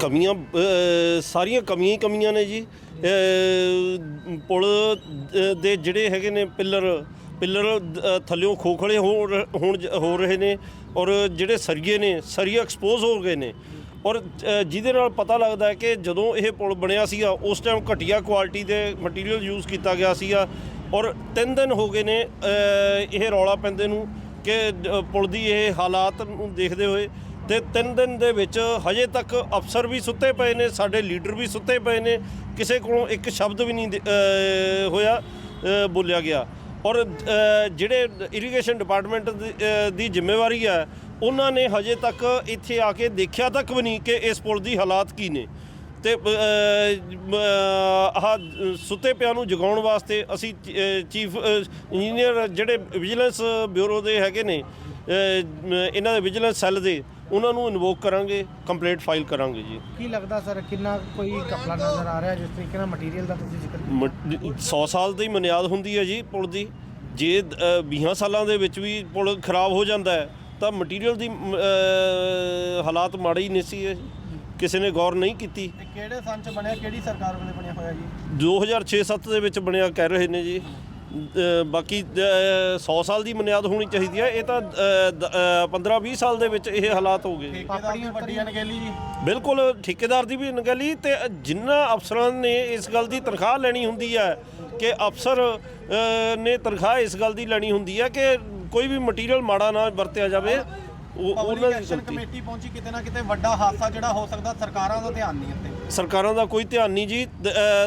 ਕਮੀਆਂ ਅ, ਸਾਰੀਆਂ ਕਮੀਆਂ ਹੀ ਕਮੀਆਂ ਨੇ ਜੀ। ਅ, ਪੁਲ ਅ, ਦੇ ਜਿਹੜੇ ਹੈਗੇ ਨੇ ਪਿੱਲਰ ਪਿੱਲਰ ਅ, ਥੱਲਿਓਂ ਖੋਖਲੇ ਹੋ ਰ- ਹੋਣ ਜ- ਹੋ ਰਹੇ ਨੇ ਔਰ ਜਿਹੜੇ ਸਰੀਏ ਨੇ ਸਰੀਏ ਐਕਸਪੋਜ਼ ਹੋ ਗਏ ਨੇ। ਔਰ ਅ, ਜਿਹਦੇ ਨਾਲ ਪਤਾ ਲੱਗਦਾ ਹੈ ਕਿ ਜਦੋਂ ਇਹ ਪੁਲ ਬਣਿਆ ਸੀਗਾ ਉਸ ਟਾਈਮ ਘਟੀਆ ਕੁਆਲਿਟੀ ਦੇ ਮਟੀਰੀਅਲ ਯੂਜ਼ ਕੀਤਾ ਗਿਆ ਸੀਗਾ। ਔਰ ਤਿੰਨ ਦਿਨ ਹੋ ਗਏ ਨੇ ਅ, ਇਹ ਰੌਲਾ ਪੈਂਦੇ ਨੂੰ ਕਿ ਅ, ਪੁਲ ਦੀ ਇਹ ਹਾਲਾਤ ਨੂੰ ਦੇਖਦੇ ਹੋਏ ਤੇ ਤਿੰਨ ਦਿਨ ਦੇ ਵਿੱਚ ਹਜੇ ਤੱਕ ਅਫਸਰ ਵੀ ਸੁੱਤੇ ਪਏ ਨੇ, ਸਾਡੇ ਲੀਡਰ ਵੀ ਸੁੱਤੇ ਪਏ ਨੇ। ਕਿਸੇ ਕੋਲੋਂ ਇੱਕ ਸ਼ਬਦ ਵੀ ਨਹੀਂ ਹੋਇਆ ਬੋਲਿਆ ਗਿਆ। ਔਰ ਜਿਹੜੇ ਇਰੀਗੇਸ਼ਨ ਡਿਪਾਰਟਮੈਂਟ ਦੀ ਜ਼ਿੰਮੇਵਾਰੀ ਹੈ, ਉਹਨਾਂ ਨੇ ਹਜੇ ਤੱਕ ਇੱਥੇ ਆ ਕੇ ਦੇਖਿਆ ਤੱਕ ਵੀ ਨਹੀਂ ਕਿ ਇਸ ਪੁਲ ਦੀ ਹਾਲਾਤ ਕੀ ਨੇ। ਤੇ ਆਹ ਸੁੱਤੇ ਪਿਆ ਨੂੰ ਜਗਾਉਣ ਵਾਸਤੇ ਅਸੀਂ ਚੀਫ ਇੰਜੀਨੀਅਰ ਜਿਹੜੇ ਵਿਜੀਲੈਂਸ ਬਿਊਰੋ ਦੇ ਹੈਗੇ ਨੇ ਇਹਨਾਂ ਦੇ ਵਿਜੀਲੈਂਸ ਸੈੱਲ ਦੇ ਉਹਨਾਂ ਨੂੰ ਇਨਵੋਕ ਕਰਾਂਗੇ ਕੰਪਲੇਂਟ ਫਾਈਲ ਕਰਾਂਗੇ ਜੀ। ਕੀ ਲੱਗਦਾ ਸਰ ਕਿੰਨਾ ਕੋਈ ਕਪੜਾ ਨਜ਼ਰ ਆ ਰਿਹਾ ਜਿਸ ਤਰੀਕੇ ਨਾਲ ਮਟੀਰੀਅਲ ਦਾ ਤੁਸੀਂ ਜ਼ਿਕਰ ਕੀਤਾ? 100 ਸਾਲ ਦੀ ਬੁਨਿਆਦ ਹੁੰਦੀ ਹੈ ਜੀ ਪੁਲ ਦੀ। ਜੇ 20 ਸਾਲਾਂ ਦੇ ਵਿੱਚ ਵੀ ਪੁਲ ਖਰਾਬ ਹੋ ਜਾਂਦਾ ਹੈ ਤਾਂ ਮਟੀਰੀਅਲ ਦੀ ਮ, ਅ, ਹਾਲਾਤ ਮਾੜੇ ਹੀ ਨਹੀਂ ਸੀ ਇਹ। ਕਿਸੇ ਨੇ ਗੌਰ ਨਹੀਂ ਕੀਤੀ। ਇਹ ਕਿਹੜੇ ਸੰਨ ਚ ਬਣਿਆ ਕਿਹੜੀ ਸਰਕਾਰ ਵੇਲੇ ਬਣਿਆ ਹੋਇਆ ਜੀ? 2006-7 ਦੇ ਵਿੱਚ ਬਣਿਆ ਕਹਿ ਰਹੇ ਨੇ ਜੀ। ਬਾਕੀ 100 ਸਾਲ ਦੀ ਬੁਨਿਆਦ ਹੋਣੀ ਚਾਹੀਦੀ ਹੈ। ਇਹ ਤਾਂ 15-20 ਸਾਲ ਦੇ ਵਿੱਚ ਇਹ ਹਾਲਾਤ ਹੋ ਗਏ। ਆਪਣੀ ਵੱਡੀ ਅਣਗਹਿਲੀ ਜੀ। ਬਿਲਕੁਲ ਠੇਕੇਦਾਰ ਦੀ ਵੀ ਅਣਗਹਿਲੀ ਤੇ ਜਿੰਨਾ ਅਫਸਰਾਂ ਨੇ ਇਸ ਗੱਲ ਦੀ ਤਨਖਾਹ ਲੈਣੀ ਹੁੰਦੀ ਹੈ ਕਿ ਅਫਸਰ ਨੇ ਤਨਖਾਹ ਇਸ ਗੱਲ ਦੀ ਲੈਣੀ ਹੁੰਦੀ ਹੈ ਕਿ ਕੋਈ ਵੀ ਮਟੀਰੀਅਲ ਮਾੜਾ ਨਾ ਵਰਤਿਆ ਜਾਵੇ ਉਹ ਉਹਨਾਂ ਦੀ ਕਮੇਟੀ ਪਹੁੰਚੀ ਕਿਤੇ ਨਾ ਕਿਤੇ ਵੱਡਾ ਹਾਦਸਾ ਜਿਹੜਾ ਹੋ ਸਕਦਾ ਸਰਕਾਰਾਂ ਦਾ ਧਿਆਨ ਨਹੀਂ ਇੱਥੇ। ਸਰਕਾਰਾਂ ਦਾ ਕੋਈ ਧਿਆਨ ਨਹੀਂ ਜੀ।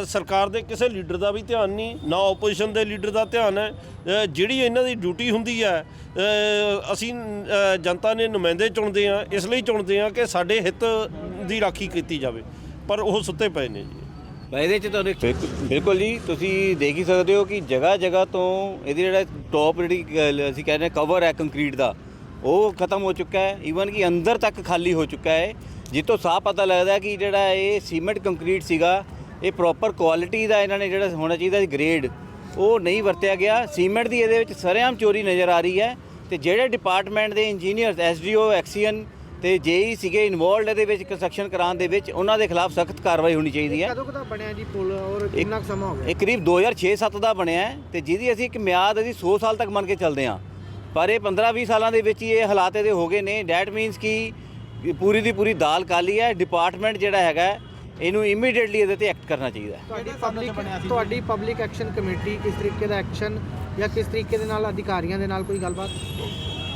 ਸਰਕਾਰ ਦੇ ਕਿਸੇ ਲੀਡਰ ਦਾ ਵੀ ਧਿਆਨ ਨਹੀਂ, ਨਾ ਆਪੋਜੀਸ਼ਨ ਦੇ ਲੀਡਰ ਦਾ ਧਿਆਨ ਹੈ। ਜਿਹੜੀ ਇਹਨਾਂ ਦੀ ਡਿਊਟੀ ਹੁੰਦੀ ਹੈ ਅਸੀਂ ਜਨਤਾ ਨੇ ਨੁਮਾਇੰਦੇ ਚੁਣਦੇ ਆ ਇਸ ਲਈ ਚੁਣਦੇ ਆ ਕਿ ਸਾਡੇ ਹਿੱਤ ਦੀ ਰਾਖੀ ਕੀਤੀ ਜਾਵੇ। ਪਰ ਉਹ ਸੁੱਤੇ ਪਏ ਨੇ ਜੀ। ਇਹਦੇ ਚ ਤੁਹਾਨੂੰ ਬਿਲਕੁਲ ਜੀ, ਤੁਸੀਂ ਦੇਖ ਹੀ ਸਕਦੇ ਹੋ ਕਿ ਜਗ੍ਹਾ ਜਗ੍ਹਾ ਤੋਂ ਇਹਦੀ ਜਿਹੜਾ ਟੌਪ ਜਿਹੜੀ ਗੱਲ ਅਸੀਂ ਕਹਿੰਦੇ ਕਵਰ ਹੈ ਕੰਕਰੀਟ ਦਾ, ਉਹ ਖਤਮ ਹੋ ਚੁੱਕਾ ਹੈ। ਈਵਨ ਕਿ ਅੰਦਰ ਤੱਕ ਖਾਲੀ ਹੋ ਚੁੱਕਾ ਹੈ। ਜਿੱਤੋਂ ਸਾਫ਼ ਪਤਾ ਲੱਗਦਾ ਕਿ ਜਿਹੜਾ ਇਹ ਸੀਮੈਂਟ ਕੰਕਰੀਟ ਸੀਗਾ ਇਹ ਪ੍ਰੋਪਰ ਕੁਆਲਿਟੀ ਦਾ ਇਹਨਾਂ ਨੇ ਜਿਹੜਾ ਹੋਣਾ ਚਾਹੀਦਾ ਸੀ ਗ੍ਰੇਡ ਉਹ ਨਹੀਂ ਵਰਤਿਆ ਗਿਆ। ਸੀਮੈਂਟ ਦੀ ਇਹਦੇ ਵਿੱਚ ਸਰੇਆਮ ਚੋਰੀ ਨਜ਼ਰ ਆ ਰਹੀ ਹੈ ਤੇ ਜਿਹੜੇ ਡਿਪਾਰਟਮੈਂਟ ਦੇ ਇੰਜੀਨੀਅਰਸ ਐਸਡੀਓ ਐਕਸੀਅਨ ਤੇ ਜੇਈ ਸੀਗੇ ਇਨਵੋਲਡ ਇਹਦੇ ਵਿੱਚ ਕੰਸਟਰਕਸ਼ਨ ਕਰਾਉਣ ਦੇ ਵਿੱਚ ਉਹਨਾਂ ਦੇ ਖਿਲਾਫ ਸਖਤ ਕਾਰਵਾਈ ਹੋਣੀ ਚਾਹੀਦੀ ਹੈ। ਕਦੋਂ ਕਦਾ ਬਣਿਆ ਜੀ ਪੁਲ ਔਰ ਕਿੰਨਾ ਸਮਾਂ ਹੋ ਗਿਆ? ਇਹ ਕਰੀਬ 2006-7 ਦਾ ਬਣਿਆ ਹੈ ਤੇ ਜਿਹਦੀ ਅਸੀਂ ਇੱਕ ਮਿਆਦ ਅਸੀਂ 100 ਸਾਲ ਤੱਕ ਮੰਨ ਕੇ ਚੱਲਦੇ ਹਾਂ। ਪਰ ਇਹ 15-20 ਸਾਲਾਂ ਦੇ ਵਿੱਚ ਹੀ ਇਹ ਹਾਲਾਤ ਇਹਦੇ ਹੋ ਗਏ ਨੇ। ਡੈਟ ਮੀਨਸ ਕਿ ਪੂਰੀ ਦੀ ਪੂਰੀ ਦਾਲ ਕਾਲੀ ਹੈ ਡਿਪਾਰਟਮੈਂਟ ਜਿਹੜਾ ਹੈਗਾ ਇਹਨੂੰ ਇਮੀਡੀਏਟਲੀ ਇਹਦੇ ਤੇ ਐਕਟ ਕਰਨਾ ਚਾਹੀਦਾ ਹੈ। ਤੁਹਾਡੀ ਪਬਲਿਕ ਤੁਹਾਡੀ ਪਬਲਿਕ ਐਕਸ਼ਨ ਕਮੇਟੀ ਕਿਸ ਤਰੀਕੇ ਦਾ ਐਕਸ਼ਨ ਜਾਂ ਕਿਸ ਤਰੀਕੇ ਦੇ ਨਾਲ ਅਧਿਕਾਰੀਆਂ ਦੇ ਨਾਲ ਕੋਈ ਗੱਲਬਾਤ?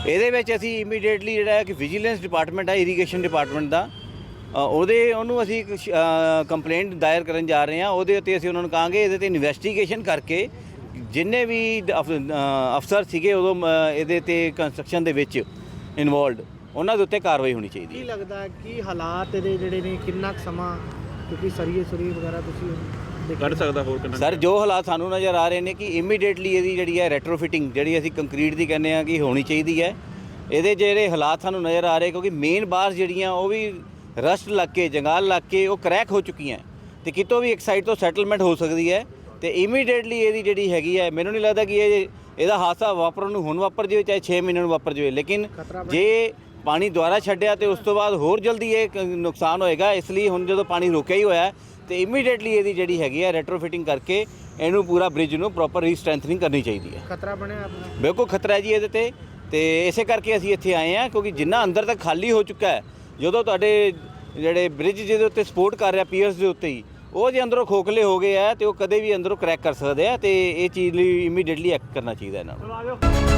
ਇਹਦੇ ਵਿੱਚ ਅਸੀਂ ਇਮੀਡੀਏਟਲੀ ਜਿਹੜਾ ਹੈ ਕਿ ਵਿਜੀਲੈਂਸ ਡਿਪਾਰਟਮੈਂਟ ਹੈ ਇਰੀਗੇਸ਼ਨ ਡਿਪਾਰਟਮੈਂਟ ਦਾ। ਅ, ਉਹਦੇ ਉਹਨੂੰ ਅਸੀਂ ਕੰਪਲੇਂਟ ਦਾਇਰ ਕਰਨ ਜਾ ਰਹੇ ਹਾਂ। ਉਹਦੇ ਉੱਤੇ ਅਸੀਂ ਉਹਨਾਂ ਨੂੰ ਕਹਾਂਗੇ ਇਹਦੇ ਤੇ ਇਨਵੈਸਟੀਗੇਸ਼ਨ ਕਰਕੇ ਜਿੰਨੇ ਵੀ ਡ- ਅਫ- ਅ, ਅਫਸਰ ਸੀਗੇ ਉਦੋਂ ਅ, ਇਹਦੇ ਤੇ ਕੰਸਟਰਕਸ਼ਨ ਦੇ ਵਿੱਚ ਇਨਵੋਲਡ ਉਹਨਾਂ ਦੇ ਉੱਤੇ ਕਾਰਵਾਈ ਹੋਣੀ ਚਾਹੀਦੀ ਕੀ ਹੈ। ਲੱਗਦਾ ਹੈ ਕਿ ਹਾਲਾਤ ਇਹਦੇ ਜਿਹੜੇ ਨੇ ਕਿੰਨਾ ਕੁ ਸਮਾਂ ਕਿਉਂਕਿ ਸਰੀਏ ਸੁਰੀ ਵਗੈਰਾ ਤੁਸੀਂ ਦੇਖ? ਕੱਢ ਸਕਦਾ ਹੋਰ ਕਿੰਨਾ ਸਰ ਜੋ ਹਾਲਾਤ ਸਾਨੂੰ ਨਜ਼ਰ ਆ ਰਹੇ ਨੇ ਕਿ ਇਮੀਡੀਏਟਲੀ ਇਹਦੀ ਜਿਹੜੀ ਹੈ ਰੈਟਰੋਫਿਟਿੰਗ ਜਿਹੜੀ ਅਸੀਂ ਕੰਕਰੀਟ ਦੀ ਕਹਿੰਦੇ ਆ ਕਿ ਹੋਣੀ ਚਾਹੀਦੀ ਹੈ। ਇਹਦੇ ਜਿਹੜੇ ਹਾਲਾਤ ਸਾਨੂੰ ਨਜ਼ਰ ਆ ਰਹੇ ਕਿਉਂਕਿ ਮੇਨ ਬਾਰਸ ਜਿਹੜੀਆਂ ਉਹ ਵੀ ਰਸਟ ਲੱਗ ਕੇ ਜੰਗਾਲ ਲੱਗ ਕੇ ਉਹ ਕਰੈਕ ਹੋ ਚੁੱਕੀਆਂ ਤੇ ਕਿਤੋਂ ਵੀ ਇੱਕ ਸਾਈਡ ਤੋਂ ਸੈਟਲਮੈਂਟ ਹੋ ਸਕਦੀ ਹੈ ਤੇ ਇਮੀਡੀਏਟਲੀ ਇਹਦੀ ਜਿਹੜੀ ਹੈਗੀ ਹੈ ਮੈਨੂੰ ਨਹੀਂ ਲੱਗਦਾ ਕਿ ਇਹ ਇਹਦਾ ਹਾਦਸਾ ਵਾਪਰਨ ਨੂੰ ਹੁਣ ਵਾਪਰ ਜਾਵੇ ਚਾਹੇ 6 ਮਹੀਨੇ ਨੂੰ ਵਾਪਰ ਜਾਵੇ। ਲੇਕਿਨ ਜੇ ਪਾਣੀ ਦੁਆਰਾ ਛੱਡਿਆ ਤੇ ਉਸ ਤੋਂ ਬਾਅਦ ਹੋਰ ਜਲਦੀ ਇਹ ਨੁਕਸਾਨ ਹੋਏਗਾ ਇਸ ਲਈ ਹੁਣ ਜਦੋਂ ਪਾਣੀ ਰੁਕਿਆ ਹੀ ਹੋਇਆ ਤੇ ਇਮੀਡੀਏਟਲੀ ਇਹਦੀ ਜਿਹੜੀ ਹੈਗੀ ਹੈ ਰੈਟਰੋਫਿਟਿੰਗ ਕਰਕੇ ਇਹਨੂੰ ਪੂਰਾ ਬ੍ਰਿਜ ਨੂੰ ਪ੍ਰੋਪਰ ਰੀਸਟ੍ਰੈਂਥਨਿੰਗ ਕਰਨੀ ਚਾਹੀਦੀ ਹੈ। ਖਤਰਾ ਬਣਿਆ ਆਪਣਾ? ਬਿਲਕੁਲ ਖਤਰਾ ਹੈ ਜੀ ਇਹਦੇ ਤੇ ਤੇ ਇਸੇ ਕਰਕੇ ਅਸੀਂ ਇੱਥੇ ਆਏ ਹਾਂ ਕਿਉਂਕਿ ਜਿੰਨਾ ਅੰਦਰ ਤੱਕ ਖਾਲੀ ਹੋ ਚੁੱਕਾ ਹੈ ਜਦੋਂ ਤੁਹਾਡੇ ਜਿਹੜੇ ਬ੍ਰਿਜ ਜਿਹਦੇ ਉੱਤੇ ਸਪੋਰਟ ਕਰ ਰਿਹਾ ਪੀਅਰਸ ਦੇ ਉੱਤੇ ਹੀ ਉਹ ਜੇ ਅੰਦਰੋਂ ਖੋਖਲੇ ਹੋ ਗਏ ਆ ਤੇ ਉਹ ਕਦੇ ਵੀ ਅੰਦਰੋਂ ਕਰੈਕ ਕਰ ਸਕਦੇ ਆ ਤੇ ਇਹ ਚੀਜ਼ ਲਈ ਇਮੀਡੀਏਟਲੀ ਐਕਟ ਕਰਨਾ ਚਾਹੀਦਾ ਇਹਨਾਂ ਨੂੰ।